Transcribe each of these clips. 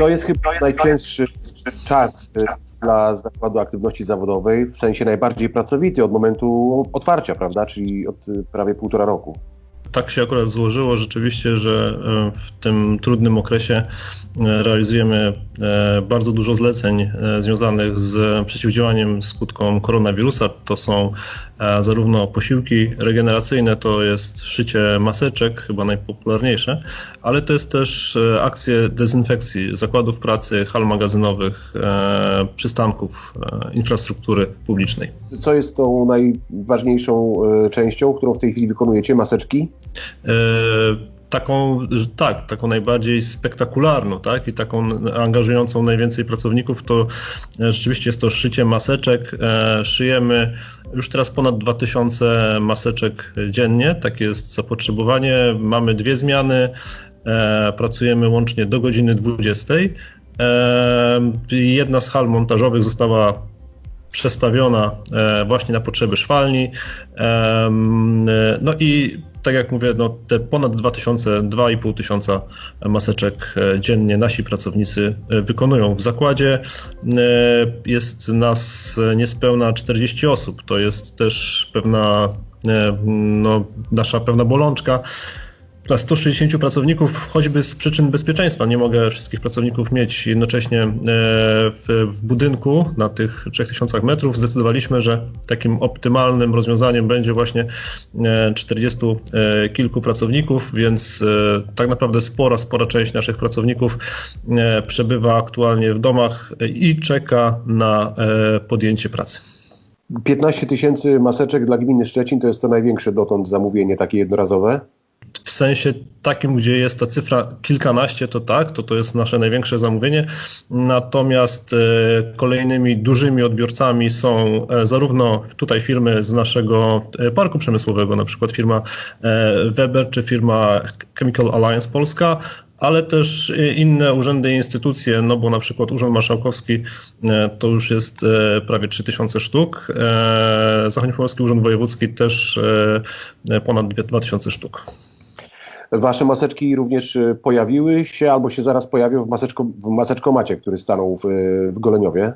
To jest chyba najczęstszy czas y, dla zakładu aktywności zawodowej, w sensie najbardziej pracowity od momentu otwarcia, prawda, czyli od y, prawie półtora roku. Tak się akurat złożyło rzeczywiście, że e, w tym trudnym okresie realizujemy bardzo dużo zleceń związanych z przeciwdziałaniem skutkom koronawirusa. To są zarówno posiłki regeneracyjne, to jest szycie maseczek, chyba najpopularniejsze, ale to jest też akcje dezynfekcji zakładów pracy, hal magazynowych, przystanków, infrastruktury publicznej. Co jest tą najważniejszą częścią, którą w tej chwili wykonujecie? Maseczki? E, taką, tak, taką najbardziej spektakularną, tak, i taką angażującą najwięcej pracowników, to e, rzeczywiście jest to szycie maseczek. E, szyjemy już teraz ponad 2000 maseczek dziennie, takie jest zapotrzebowanie. Mamy dwie zmiany, pracujemy łącznie do godziny 20. Jedna z hal montażowych została przestawiona właśnie na potrzeby szwalni. No i tak jak mówię, no, te ponad 2000, 2,5 tysiąca maseczek e, dziennie nasi pracownicy e, wykonują. W zakładzie e, jest nas niespełna 40 osób. To jest też pewna no, nasza pewna bolączka dla 160 pracowników, choćby z przyczyn bezpieczeństwa, nie mogę wszystkich pracowników mieć jednocześnie e, w, w budynku na tych 3000 metrów. Zdecydowaliśmy, że takim optymalnym rozwiązaniem będzie właśnie 40 e, kilku pracowników, więc e, tak naprawdę spora, spora część naszych pracowników przebywa aktualnie w domach i czeka na podjęcie pracy. 15 tysięcy maseczek dla gminy Szczecin to jest to największe dotąd zamówienie takie jednorazowe w sensie takim, gdzie jest ta cyfra kilkanaście, to tak, to to jest nasze największe zamówienie. Natomiast e, kolejnymi dużymi odbiorcami są e, zarówno tutaj firmy z naszego e, parku przemysłowego, na przykład firma Weber czy firma Chemical Alliance Polska, ale też inne urzędy i instytucje, no bo na przykład Urząd Marszałkowski to już jest prawie 3000 sztuk, Zachodniopomorski Urząd Wojewódzki też ponad 2000 sztuk. Wasze maseczki również e, pojawiły się albo się zaraz pojawią w, maseczko, w maseczkomacie, który stanął w, w Goleniowie?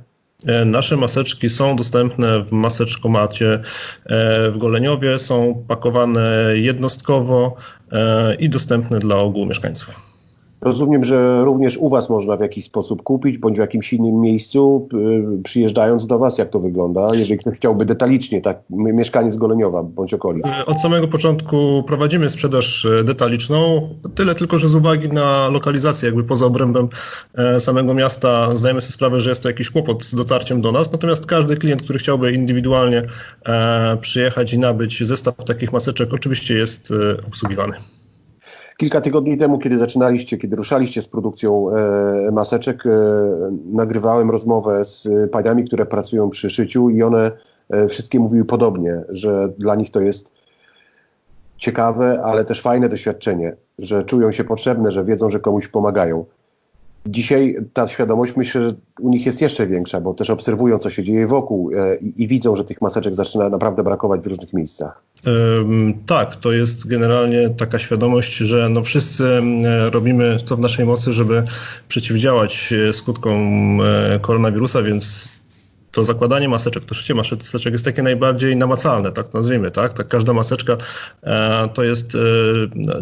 E, nasze maseczki są dostępne w maseczkomacie e, w Goleniowie, są pakowane jednostkowo i dostępne dla ogółu mieszkańców. Rozumiem, że również u Was można w jakiś sposób kupić, bądź w jakimś innym miejscu, y, przyjeżdżając do Was, jak to wygląda, jeżeli ktoś chciałby detalicznie, tak, mieszkaniec Goleniowa bądź okolic. Y, od samego początku prowadzimy sprzedaż y, detaliczną, tyle tylko, że z uwagi na lokalizację, jakby poza obrębem samego miasta, zdajemy sobie sprawę, że jest to jakiś kłopot z dotarciem do nas, natomiast każdy klient, który chciałby indywidualnie przyjechać i nabyć zestaw takich maseczek, oczywiście jest obsługiwany. Kilka tygodni temu, kiedy zaczynaliście, kiedy ruszaliście z produkcją e, maseczek, e, nagrywałem rozmowę z paniami, które pracują przy szyciu i one e, wszystkie mówiły podobnie, że dla nich to jest ciekawe, ale też fajne doświadczenie, że czują się potrzebne, że wiedzą, że komuś pomagają. Dzisiaj ta świadomość myślę, że u nich jest jeszcze większa, bo też obserwują, co się dzieje wokół e, i, i widzą, że tych maseczek zaczyna naprawdę brakować w różnych miejscach. Tak, to jest generalnie taka świadomość, że no wszyscy robimy co w naszej mocy, żeby przeciwdziałać e, skutkom e, koronawirusa, więc to zakładanie maseczek, to szycie maseczek jest takie najbardziej namacalne, tak nazwijmy, tak? tak każda maseczka e, to jest e,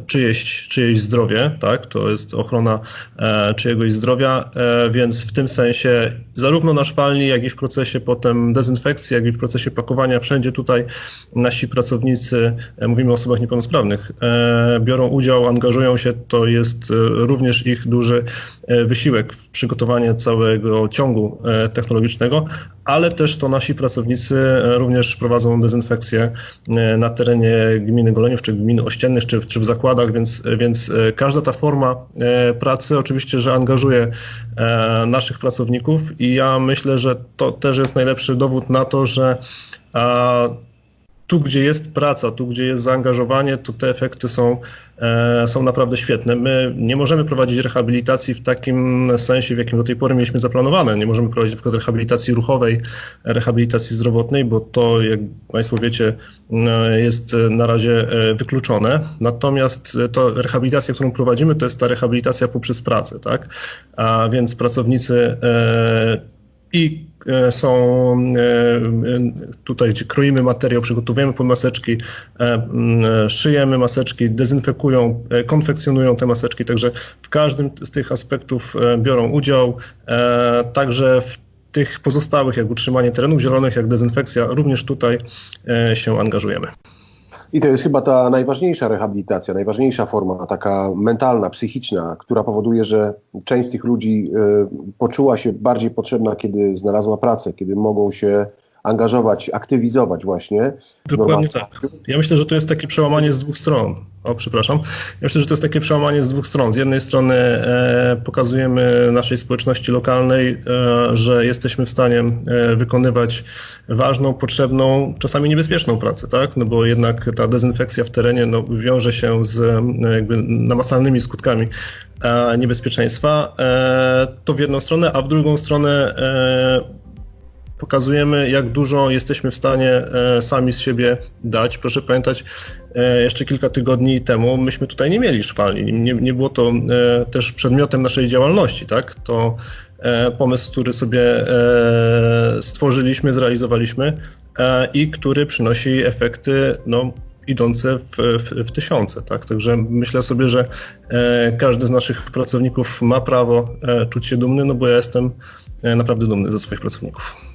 czyjeś, czyjeś zdrowie, tak? To jest ochrona e, czyjegoś zdrowia, e, więc w tym sensie zarówno na szwalni, jak i w procesie potem dezynfekcji, jak i w procesie pakowania, wszędzie tutaj nasi pracownicy, e, mówimy o osobach niepełnosprawnych, e, biorą udział, angażują się, to jest również ich duży wysiłek w przygotowanie całego ciągu technologicznego, ale też to nasi pracownicy e, również prowadzą dezynfekcję e, na terenie gminy Goleniów, czy gminy ościennych, czy, czy w zakładach, więc, więc e, każda ta forma pracy oczywiście, że angażuje naszych pracowników i ja myślę, że to też jest najlepszy dowód na to, że tu, gdzie jest praca, tu, gdzie jest zaangażowanie, to te efekty są, e, są naprawdę świetne. My nie możemy prowadzić rehabilitacji w takim sensie, w jakim do tej pory mieliśmy zaplanowane. Nie możemy prowadzić przykład rehabilitacji ruchowej, rehabilitacji zdrowotnej, bo to, jak Państwo wiecie, e, jest na razie e, wykluczone. Natomiast to rehabilitacja, którą prowadzimy, to jest ta rehabilitacja poprzez pracę, tak? A więc pracownicy i są e, tutaj, gdzie kroimy materiał, przygotowujemy pod maseczki, e, szyjemy maseczki, dezynfekują, e, konfekcjonują te maseczki, także w każdym z tych aspektów e, biorą udział, e, także w tych pozostałych, jak utrzymanie terenów zielonych, jak dezynfekcja, również tutaj e, się angażujemy. I to jest chyba ta najważniejsza rehabilitacja, najważniejsza forma, taka mentalna, psychiczna, która powoduje, że część z tych ludzi y, poczuła się bardziej potrzebna, kiedy znalazła pracę, kiedy mogą się angażować, aktywizować właśnie. Dokładnie tak. Ja myślę, że to jest takie przełamanie z dwóch stron. O, przepraszam. Ja myślę, że to jest takie przełamanie z dwóch stron. Z jednej strony e, pokazujemy naszej społeczności lokalnej, e, że jesteśmy w stanie e, wykonywać ważną, potrzebną, czasami niebezpieczną pracę, tak? No bo jednak ta dezynfekcja w terenie no, wiąże się z e, jakby namacalnymi skutkami e, niebezpieczeństwa. E, to w jedną stronę, a w drugą stronę pokazujemy, jak dużo jesteśmy w stanie e, sami z siebie dać. Proszę pamiętać, e, jeszcze kilka tygodni temu myśmy tutaj nie mieli szwalni. Nie, nie było to e, też przedmiotem naszej działalności, tak? To pomysł, który sobie stworzyliśmy, zrealizowaliśmy i który przynosi efekty, no, idące w, w, w tysiące, tak? Także myślę sobie, że e, każdy z naszych pracowników ma prawo e, czuć się dumny, no bo ja jestem e, naprawdę dumny ze swoich pracowników.